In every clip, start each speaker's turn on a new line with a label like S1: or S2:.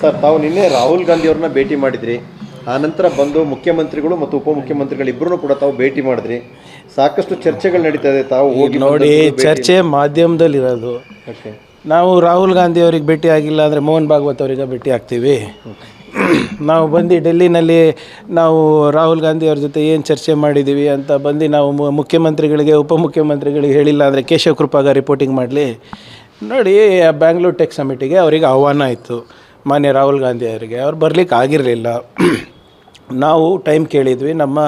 S1: Sir ತಾವು ನಿನ್ನೆ ರಾಹುಲ್ ಗಾಂಧಿ ಅವ್ರನ್ನ ಭೇಟಿ ಮಾಡಿದ್ರಿ. ಆ ನಂತರ ಬಂದು ಮುಖ್ಯಮಂತ್ರಿಗಳು ಮತ್ತು ಉಪಮುಖ್ಯಮಂತ್ರಿಗಳು ಇಬ್ಬರನ್ನು ಕೂಡ ತಾವು ಭೇಟಿ ಮಾಡಿದ್ರಿ. ಸಾಕಷ್ಟು ಚರ್ಚೆಗಳು ನಡೀತಾ ಇದೆ. ತಾವು ಹೋಗಿ
S2: ನೋಡಿ ಚರ್ಚೆ ಮಾಧ್ಯಮದಲ್ಲಿರೋದು
S1: ಓಕೆ.
S2: ನಾವು ರಾಹುಲ್ ಗಾಂಧಿ ಅವ್ರಿಗೆ ಭೇಟಿ ಆಗಿಲ್ಲ ಅಂದರೆ ಮೋಹನ್ ಭಾಗವತ್ ಅವರಿಗೆ ಭೇಟಿ ಆಗ್ತೀವಿ. ನಾವು ಬಂದು ಡೆಲ್ಲಿನಲ್ಲಿ ನಾವು ರಾಹುಲ್ ಗಾಂಧಿ ಅವ್ರ ಜೊತೆ ಏನು ಚರ್ಚೆ ಮಾಡಿದ್ದೀವಿ ಅಂತ ಬಂದು ನಾವು ಮುಖ್ಯಮಂತ್ರಿಗಳಿಗೆ ಉಪಮುಖ್ಯಮಂತ್ರಿಗಳಿಗೆ ಹೇಳಿಲ್ಲ ಅಂದರೆ ಕೇಶವ ಕೃಪಾಗ ರಿಪೋರ್ಟಿಂಗ್ ಮಾಡಲಿ. ನೋಡಿ ಬ್ಯಾಂಗ್ಳೂರ್ ಟೆಕ್ ಸಮಿಟಿಗೆ ಅವರಿಗೆ ಆಹ್ವಾನ ಇತ್ತು ಮಾನ್ಯ ರಾಹುಲ್ ಗಾಂಧಿ ಅವರಿಗೆ ಅವ್ರು ಬರಲಿಕ್ಕೆ ಆಗಿರಲಿಲ್ಲ. ನಾವು ಟೈಮ್ ಕೇಳಿದ್ವಿ ನಮ್ಮ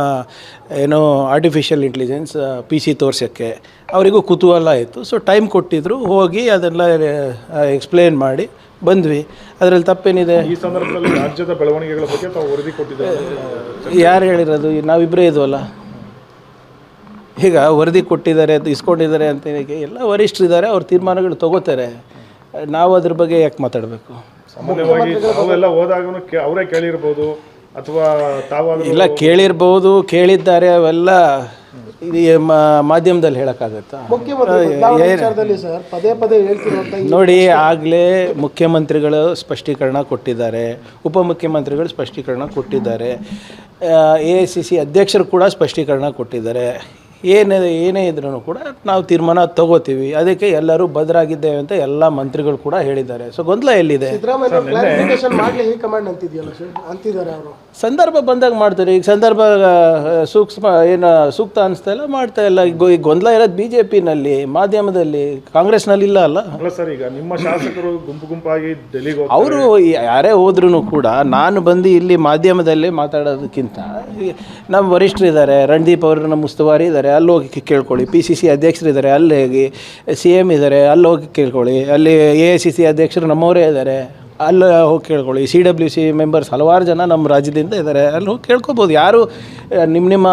S2: ಏನೋ ಆರ್ಟಿಫಿಷಿಯಲ್ ಇಂಟೆಲಿಜೆನ್ಸ್ ಪಿ ಸಿ ತೋರ್ಸೋಕ್ಕೆ. ಅವರಿಗೂ ಕುತೂಹಲ ಆಯಿತು ಸೊ ಟೈಮ್ ಕೊಟ್ಟಿದ್ದರು ಹೋಗಿ ಅದೆಲ್ಲ ಎಕ್ಸ್ಪ್ಲೇನ್ ಮಾಡಿ ಬಂದ್ವಿ. ಅದರಲ್ಲಿ ತಪ್ಪೇನಿದೆ?
S3: ಈ ಸಂದರ್ಭದಲ್ಲಿ ರಾಜ್ಯದ ಬೆಳವಣಿಗೆಗಳ ಬಗ್ಗೆ ತಾವು ವರದಿ ಕೊಟ್ಟಿದ್ದಾರೆ?
S2: ಯಾರು ಹೇಳಿರೋದು? ನಾವಿಬ್ಬರೇ ಇದ್ವಲ್ಲ. ಈಗ ವರದಿ ಕೊಟ್ಟಿದ್ದಾರೆ ಅಂತ ಇಸ್ಕೊಂಡಿದ್ದಾರೆ ಅಂತ ಎಲ್ಲ ವರಿಷ್ಠರಿದ್ದಾರೆ ಅವ್ರ ತೀರ್ಮಾನಗಳು ತಗೋತಾರೆ. ನಾವು ಅದ್ರ ಬಗ್ಗೆ ಯಾಕೆ ಮಾತಾಡಬೇಕು?
S3: ಸಾಮಾನ್ಯವಾಗಿ ತಾವೆಲ್ಲ ಹೋದಾಗೂ ಅವರೇ ಕೇಳಿರ್ಬೋದು ಅಥವಾ ತಾವಾದರೂ
S2: ಇಲ್ಲ ಕೇಳಿರ್ಬೋದು ಕೇಳಿದ್ದಾರೆ ಅವೆಲ್ಲ ಮಾಧ್ಯಮದಲ್ಲಿ ಹೇಳೋಕ್ಕಾಗತ್ತಾ?
S4: ವಿಚಾರದಲ್ಲಿ ಸರ್? ಪದೇ
S2: ನೋಡಿ ಆಗಲೇ ಮುಖ್ಯಮಂತ್ರಿಗಳು ಸ್ಪಷ್ಟೀಕರಣ ಕೊಟ್ಟಿದ್ದಾರೆ. ಉಪಮುಖ್ಯಮಂತ್ರಿಗಳು ಸ್ಪಷ್ಟೀಕರಣ ಕೊಟ್ಟಿದ್ದಾರೆ. ಎ ಐ ಸಿ ಸಿ ಅಧ್ಯಕ್ಷರು ಕೂಡ ಸ್ಪಷ್ಟೀಕರಣ ಕೊಟ್ಟಿದ್ದಾರೆ. ಏನೇ ಏನೇ ಇದ್ರೂ ಕೂಡ ನಾವು ತೀರ್ಮಾನ ತಗೋತೀವಿ. ಅದಕ್ಕೆ ಎಲ್ಲರೂ ಬದ್ರಾಗಿದ್ದೇವೆ ಅಂತ ಎಲ್ಲ ಮಂತ್ರಿಗಳು ಕೂಡ ಹೇಳಿದ್ದಾರೆ. ಸೊ ಗೊಂದಲ ಎಲ್ಲಿದೆ?
S4: ಸಿದ್ದರಾಮಯ್ಯ ಕ್ಲಾರಿಫಿಕೇಶನ್ ಮಾಡ್ಲಿ ಈ ಕಮಾಂಡ್ ಅಂತಿದ್ಯಲ್ಲ ಸರ್ ಅಂತಿದ್ದಾರೆ ಅವರು.
S2: ಸಂದರ್ಭ ಬಂದಾಗ ಮಾಡ್ತಾರೆ. ಈಗ ಸಂದರ್ಭ ಸೂಕ್ಷ್ಮ ಏನು ಸೂಕ್ತ ಅನಿಸ್ತಾ ಇಲ್ಲ ಮಾಡ್ತಾ ಇಲ್ಲ. ಈಗ ಈಗ ಗೊಂದಲ ಇರೋದು ಬಿ ಜೆ ಪಿನಲ್ಲಿ ಮಾಧ್ಯಮದಲ್ಲಿ ಕಾಂಗ್ರೆಸ್ನಲ್ಲಿ ಇಲ್ಲ ಅಲ್ಲ?
S3: ಸರ್ ಈಗ ನಿಮ್ಮ ಶಾಸಕರು ಗುಂಪು ಗುಂಪಾಗಿ ಡೆಲ್ಲಿಗೆ ಹೋಗ್ತಾರೆ.
S2: ಅವರು ಯಾರೇ ಹೋದ್ರೂ ಕೂಡ ನಾನು ಬಂದು ಇಲ್ಲಿ ಮಾಧ್ಯಮದಲ್ಲಿ ಮಾತಾಡೋದಕ್ಕಿಂತ ನಮ್ಮ ನಮ್ಮ ವರಿಷ್ಠರಿದ್ದಾರೆ ರಣದೀಪ್ ಅವರು ನಮ್ಮ ಉಸ್ತುವಾರಿ ಇದ್ದಾರೆ ಅಲ್ಲಿ ಹೋಗಿ ಕೇಳ್ಕೊಳ್ಳಿ. ಪಿ ಸಿ ಸಿ ಅಧ್ಯಕ್ಷರಿದ್ದಾರೆ ಅಲ್ಲಿ ಹೋಗಿ ಸಿ ಎಂ ಇದ್ದಾರೆ ಅಲ್ಲಿ ಹೋಗಿ ಕೇಳ್ಕೊಳ್ಳಿ. ಅಲ್ಲಿ ಎ ಐ ಸಿ ಸಿ ಅಧ್ಯಕ್ಷರು ನಮ್ಮವರೇ ಇದ್ದಾರೆ ಅಲ್ಲಿ ಹೋಗಿ ಕೇಳ್ಕೊಳ್ಳಿ. ಸಿ ಡಬ್ಲ್ಯೂ ಸಿ ಮೆಂಬರ್ಸ್ ಹಲವಾರು ಜನ ನಮ್ಮ ರಾಜ್ಯದಿಂದ ಇದ್ದಾರೆ ಅಲ್ಲಿ ಹೋಗಿ ಕೇಳ್ಕೊಬೋದು. ಯಾರು ನಿಮ್ಮ ನಿಮ್ಮ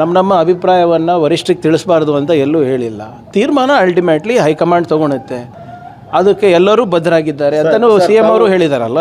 S2: ನಮ್ಮ ನಮ್ಮ ಅಭಿಪ್ರಾಯವನ್ನು ವರಿಷ್ಠರಿಗೆ ತಿಳಿಸ್ಬಾರ್ದು ಅಂತ ಎಲ್ಲೂ ಹೇಳಿಲ್ಲ. ತೀರ್ಮಾನ ಅಲ್ಟಿಮೇಟ್ಲಿ ಹೈಕಮಾಂಡ್ ತೊಗೊಳುತ್ತೆ. ಅದಕ್ಕೆ ಎಲ್ಲರೂ ಬದ್ಧರಾಗಿದ್ದಾರೆ ಅಂತಲೂ ಸಿ ಎಂ ಅವರು ಹೇಳಿದಾರಲ್ಲ.